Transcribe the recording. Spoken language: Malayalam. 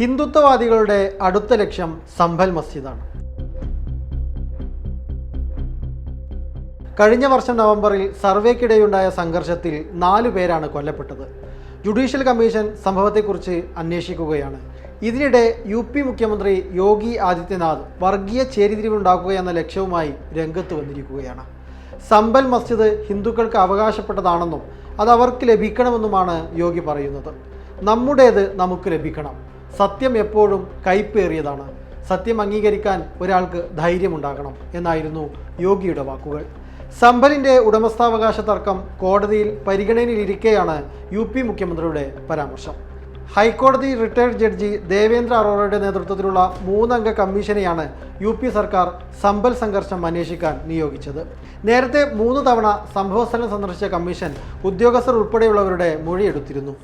ഹിന്ദുത്വവാദികളുടെ അടുത്ത ലക്ഷ്യം സംഭൽ മസ്ജിദാണ്. കഴിഞ്ഞ വർഷം നവംബറിൽ സർവേക്കിടെയുണ്ടായ സംഘർഷത്തിൽ നാലു പേരാണ് കൊല്ലപ്പെട്ടത്. ജുഡീഷ്യൽ കമ്മീഷൻ സംഭവത്തെക്കുറിച്ച് അന്വേഷിക്കുകയാണ്. ഇതിനിടെ യു പി മുഖ്യമന്ത്രി യോഗി ആദിത്യനാഥ് വർഗീയ ചേരിതിരിവുണ്ടാക്കുക എന്ന ലക്ഷ്യവുമായി രംഗത്ത് വന്നിരിക്കുകയാണ്. സമ്പൽ മസ്ജിദ് ഹിന്ദുക്കൾക്ക് അവകാശപ്പെട്ടതാണെന്നും അത് അവർക്ക് ലഭിക്കണമെന്നുമാണ് യോഗി പറയുന്നത്. നമ്മുടേത് നമുക്ക് ലഭിക്കണം. സത്യം എപ്പോഴും കൈപ്പേറിയതാണ്. സത്യം അംഗീകരിക്കാൻ ഒരാൾക്ക് ധൈര്യമുണ്ടാകണം എന്നായിരുന്നു യോഗിയുടെ വാക്കുകൾ. സംഭലിന്റെ ഉടമസ്ഥാവകാശ തർക്കം കോടതിയിൽ പരിഗണനയിലിരിക്കെയാണ് യു പി മുഖ്യമന്ത്രിയുടെ പരാമർശം. ഹൈക്കോടതി റിട്ടയർഡ് ജഡ്ജി ദേവേന്ദ്ര അറോറയുടെ നേതൃത്വത്തിലുള്ള മൂന്നംഗ കമ്മീഷനെയാണ് യു പി സർക്കാർ സമ്പൽ സംഘർഷം അന്വേഷിക്കാൻ നിയോഗിച്ചത്. നേരത്തെ മൂന്ന് തവണ സംഭവസ്ഥലം സന്ദർശിച്ച കമ്മീഷൻ ഉദ്യോഗസ്ഥർ ഉൾപ്പെടെയുള്ളവരുടെ മൊഴിയെടുത്തിരുന്നു.